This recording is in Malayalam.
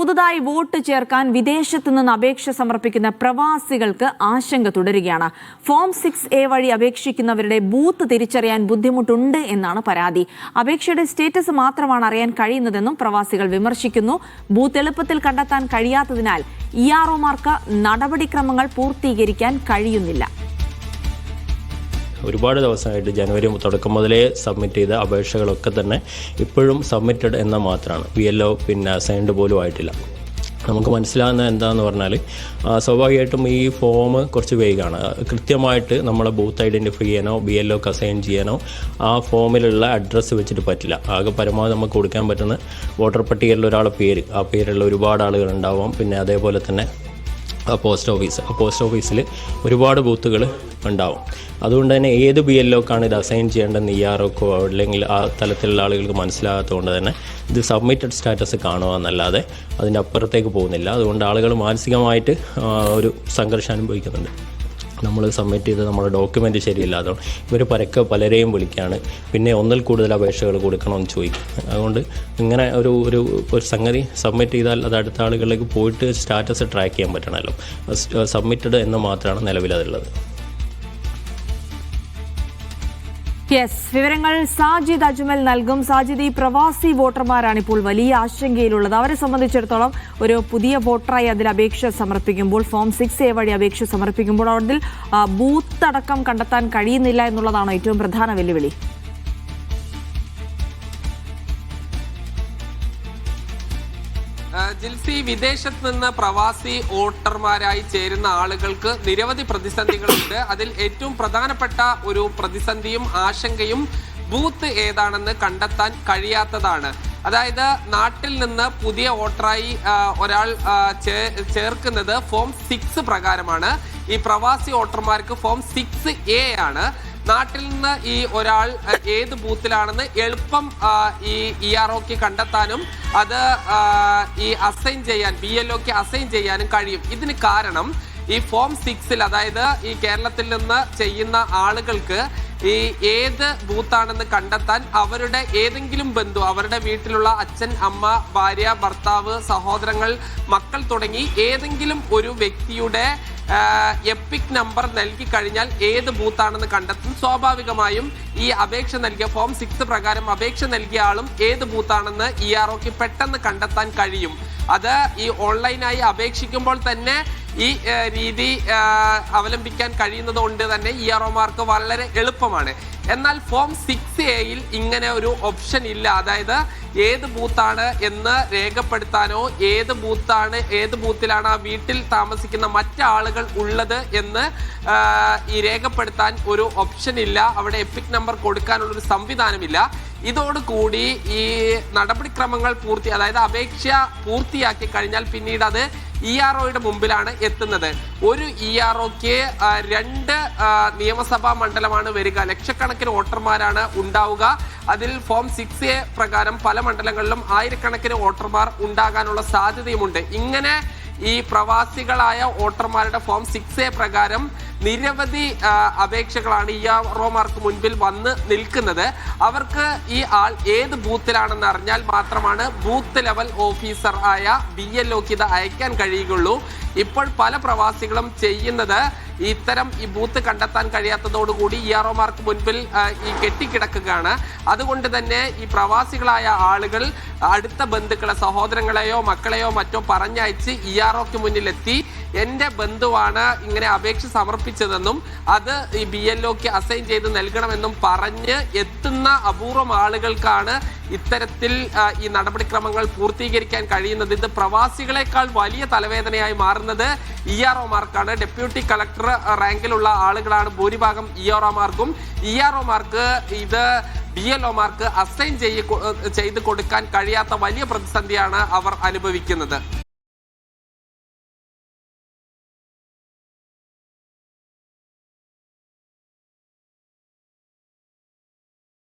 പുതുതായി വോട്ട് ചേർക്കാൻ വിദേശത്തു നിന്ന് അപേക്ഷ സമർപ്പിക്കുന്ന പ്രവാസികൾക്ക് ആശങ്ക തുടരുകയാണ്. ഫോം സിക്സ് എ വഴി അപേക്ഷിക്കുന്നവരുടെ ബൂത്ത് തിരിച്ചറിയാൻ ബുദ്ധിമുട്ടുണ്ട് എന്നാണ് പരാതി. അപേക്ഷയുടെ സ്റ്റേറ്റസ് മാത്രമാണ് അറിയാൻ കഴിയുന്നതെന്നും പ്രവാസികൾ വിമർശിക്കുന്നു. ബൂത്ത് എളുപ്പത്തിൽ കണ്ടെത്താൻ കഴിയാത്തതിനാൽ ഇ ആർ ഒമാർക്ക് നടപടിക്രമങ്ങൾ പൂർത്തീകരിക്കാൻ കഴിയുന്നില്ല. ഒരുപാട് ദിവസമായിട്ട് ജനുവരി തുടക്കം മുതലേ സബ്മിറ്റ് ചെയ്ത അപേക്ഷകളൊക്കെ തന്നെ ഇപ്പോഴും സബ്മിറ്റഡ് എന്ന മാത്രമാണ്. പി പിന്നെ അസൈൻഡ് പോലും ആയിട്ടില്ല. നമുക്ക് മനസ്സിലാകുന്ന എന്താണെന്ന് പറഞ്ഞാൽ സ്വാഭാവികമായിട്ടും ഈ ഫോം കുറച്ച് വേഗമാണ് കൃത്യമായിട്ട് നമ്മളെ ബൂത്ത് ഐഡന്റിഫൈ ചെയ്യാനോ ബി എൽ ഒ അസൈൻ ചെയ്യാനോ ആ ഫോമിലുള്ള അഡ്രസ്സ് വെച്ചിട്ട് പറ്റില്ല. ആകെ പരമാവധി നമുക്ക് കൊടുക്കാൻ പറ്റുന്ന വോട്ടർ പട്ടികയിലുള്ള ഒരാളെ പേര്. ആ പേരുള്ള ഒരുപാട് ആളുകൾ ഉണ്ടാവാം. പിന്നെ അതേപോലെ തന്നെ പോസ്റ്റ് ഓഫീസ് ആ പോസ്റ്റ് ഓഫീസിൽ ഒരുപാട് ബൂത്തുകൾ ഉണ്ടാവും. അതുകൊണ്ട് തന്നെ ഏത് ബി എൽ ഒക്കാണ് ഇത് അസൈൻ ചെയ്യേണ്ടതെന്ന് ഇ ആർ ഒക്കോ അല്ലെങ്കിൽ ആ തലത്തിലുള്ള ആളുകൾക്ക് മനസ്സിലാകാത്തതുകൊണ്ട് തന്നെ ഇത് സബ്മിറ്റഡ് സ്റ്റാറ്റസ് കാണുക എന്നല്ലാതെ അതിന്റെ അപ്പുറത്തേക്ക് പോകുന്നില്ല. അതുകൊണ്ട് ആളുകൾ മാനസികമായിട്ട് ഒരു സംഘർഷം അനുഭവിക്കുന്നുണ്ട്. നമ്മൾ സബ്മിറ്റ് ചെയ്ത് നമ്മുടെ ഡോക്യുമെന്റ് ശരിയില്ലാത്തതാണ് ഇവർ പരക്കെ പലരെയും വിളിക്കുകയാണ് പിന്നെ ഒന്നിൽ കൂടുതൽ അപേക്ഷകൾ കൊടുക്കണമെന്ന് ചോദിക്കും. അതുകൊണ്ട് ഇങ്ങനെ ഒരു ഒരു ഒരു സംഗതി സബ്മിറ്റ് ചെയ്താൽ അത് അടുത്ത ആളുകളിലേക്ക് പോയിട്ട് സ്റ്റാറ്റസ് ട്രാക്ക് ചെയ്യാൻ പറ്റണമല്ലോ സബ്മിറ്റഡ് എന്ന് മാത്രമാണ് നിലവിലതുള്ളത് യെസ് വിവരങ്ങൾ സാജിദ് അജ്മൽ നൽകും. സാജിദ് ഈ പ്രവാസി വോട്ടർമാരാണ് ഇപ്പോൾ വലിയ ആശങ്കയിലുള്ളത്. അവരെ സംബന്ധിച്ചിടത്തോളം ഒരു പുതിയ വോട്ടറായി അതിൽ അപേക്ഷ സമർപ്പിക്കുമ്പോൾ ഫോം സിക്സ് എ വഴി അപേക്ഷ സമർപ്പിക്കുമ്പോൾ അതിൽ ബൂത്ത് അടക്കം കണ്ടെത്താൻ കഴിയുന്നില്ല എന്നുള്ളതാണ് ഏറ്റവും പ്രധാന വെല്ലുവിളി. ജിൽസി വിദേശത്ത് നിന്ന് പ്രവാസി വോട്ടർമാരായി ചേരുന്ന ആളുകൾക്ക് നിരവധി പ്രതിസന്ധികളുണ്ട്. അതിൽ ഏറ്റവും പ്രധാനപ്പെട്ട ഒരു പ്രതിസന്ധിയും ആശങ്കയും ബൂത്ത് ഏതാണെന്ന് കണ്ടെത്താൻ കഴിയാത്തതാണ്. അതായത് നാട്ടിൽ നിന്ന് പുതിയ വോട്ടറായി ഒരാൾ ചേർക്കുന്നത് ഫോം സിക്സ് പ്രകാരമാണ്. ഈ പ്രവാസി വോട്ടർമാർക്ക് ഫോം സിക്സ് എ ആണ്. നാട്ടിൽ നിന്ന് ഈ ഒരാൾ ഏത് ബൂത്തിലാണെന്ന് എളുപ്പം ഈ ഇ ആർ ഒക്ക് കണ്ടെത്താനും അത് ഈ അസൈൻ ചെയ്യാൻ ബി എൽ ഒക്ക് അസൈൻ ചെയ്യാനും കഴിയും. ഇതിന് കാരണം ഈ ഫോം സിക്സിൽ അതായത് ഈ കേരളത്തിൽ നിന്ന് ചെയ്യുന്ന ആളുകൾക്ക് ഈ ഏത് ബൂത്താണെന്ന് കണ്ടെത്താൻ അവരുടെ ഏതെങ്കിലും ബന്ധു അവരുടെ വീട്ടിലുള്ള അച്ഛൻ അമ്മ ഭാര്യ ഭർത്താവ് സഹോദരങ്ങൾ മക്കൾ തുടങ്ങി ഏതെങ്കിലും ഒരു വ്യക്തിയുടെ എപ്പിക് നമ്പർ നൽകി കഴിഞ്ഞാൽ ഏത് ബൂത്താണെന്ന് കണ്ടെത്തും. സ്വാഭാവികമായും ഈ അപേക്ഷ നൽകിയ ഫോം സിക്സ് പ്രകാരം അപേക്ഷ നൽകിയ ആളും ഏത് ബൂത്താണെന്ന് ഇ ആർ ഒക്ക് പെട്ടെന്ന് കണ്ടെത്താൻ കഴിയും. അത് ഈ ഓൺലൈനായി അപേക്ഷിക്കുമ്പോൾ തന്നെ ഈ രീതി അവലംബിക്കാൻ കഴിയുന്നത് കൊണ്ട് തന്നെ ഇ ആർ ഒമാർക്ക് വളരെ എളുപ്പമാണ്. എന്നാൽ ഫോം സിക്സ് എയിൽ ഇങ്ങനെ ഒരു ഓപ്ഷൻ ഇല്ല. അതായത് ഏത് ബൂത്താണ് എന്ന് രേഖപ്പെടുത്താനോ ഏത് ബൂത്താണ് ഏത് ബൂത്തിലാണ് ആ വീട്ടിൽ താമസിക്കുന്ന മറ്റാളുകൾ ഉള്ളത് എന്ന് ഈ രേഖപ്പെടുത്താൻ ഒരു ഓപ്ഷൻ ഇല്ല. അവിടെ എപ്പിക് നമ്പർ കൊടുക്കാനുള്ളൊരു സംവിധാനമില്ല. ഇതോടുകൂടി ഈ നടപടിക്രമങ്ങൾ പൂർത്തി അതായത് അപേക്ഷ പൂർത്തിയാക്കി കഴിഞ്ഞാൽ പിന്നീട് അത് ഇ ആർ ഒയുടെ മുമ്പിലാണ് എത്തുന്നത്. ഒരു ഇ ആർ ഒക്ക് രണ്ട് നിയമസഭാ മണ്ഡലമാണ് വരിക. ലക്ഷക്കണക്കിന് വോട്ടർമാരാണ് ഉണ്ടാവുക. അതിൽ ഫോം സിക്സ് എ പ്രകാരം പല മണ്ഡലങ്ങളിലും ആയിരക്കണക്കിന് വോട്ടർമാർ ഉണ്ടാകാനുള്ള സാധ്യതയുമുണ്ട്. ഇങ്ങനെ ഈ പ്രവാസികളായ വോട്ടർമാരുടെ ഫോം സിക്സ് എ പ്രകാരം നിരവധി അപേക്ഷകളാണ് ഇ ആർ ഒമാർക്ക് മുൻപിൽ വന്ന് നിൽക്കുന്നത്. അവർക്ക് ഈ ആൾ ഏത് ബൂത്തിലാണെന്ന് അറിഞ്ഞാൽ മാത്രമാണ് ബൂത്ത് ലെവൽ ഓഫീസർ ആയ ബി എൽ ഒക്ക് ഇത് അയക്കാൻ കഴിയുകയുള്ളൂ. ഇപ്പോൾ പല പ്രവാസികളും ചെയ്യുന്നത് ഇത്തരം ഈ ബൂത്ത് കണ്ടെത്താൻ കഴിയാത്തതോടുകൂടി ഇ ആർ മാർക്ക് മുൻപിൽ ഈ കെട്ടിക്കിടക്കുകയാണ്. അതുകൊണ്ട് തന്നെ ഈ പ്രവാസികളായ ആളുകൾ അടുത്ത ബന്ധുക്കളെ സഹോദരങ്ങളെയോ മക്കളെയോ മറ്റോ പറഞ്ഞയച്ച് ഇ ആർ ഒക്ക് മുന്നിലെത്തി. എന്റെ ബന്ധുവാണ് ഇങ്ങനെ അപേക്ഷ സമർപ്പിച്ചതെന്നും അത് ഈ ബി എൽ ഒക്ക് അസൈൻ ചെയ്ത് നൽകണമെന്നും പറഞ്ഞ് എത്തുന്ന അപൂർവം ആളുകൾക്കാണ് ഇത്തരത്തിൽ ഈ നടപടിക്രമങ്ങൾ പൂർത്തീകരിക്കാൻ കഴിയുന്നത്. ഇത് പ്രവാസികളെക്കാൾ വലിയ തലവേദനയായി മാറുന്നത് ഇ ആർ ഒമാർക്കാണ് ഡെപ്യൂട്ടി കളക്ടർ റാങ്കിലുള്ള ആളുകളാണ് ഭൂരിഭാഗം ഇ ആർ ഒമാർക്കും? ഇ ആർ ഒമാർക്ക് ഇത് ബി എൽ ഒമാർക്ക് അസൈൻ ചെയ്ത് കൊടുക്കാൻ കഴിയാത്ത വലിയ പ്രതിസന്ധിയാണ് അവർ അനുഭവിക്കുന്നത്.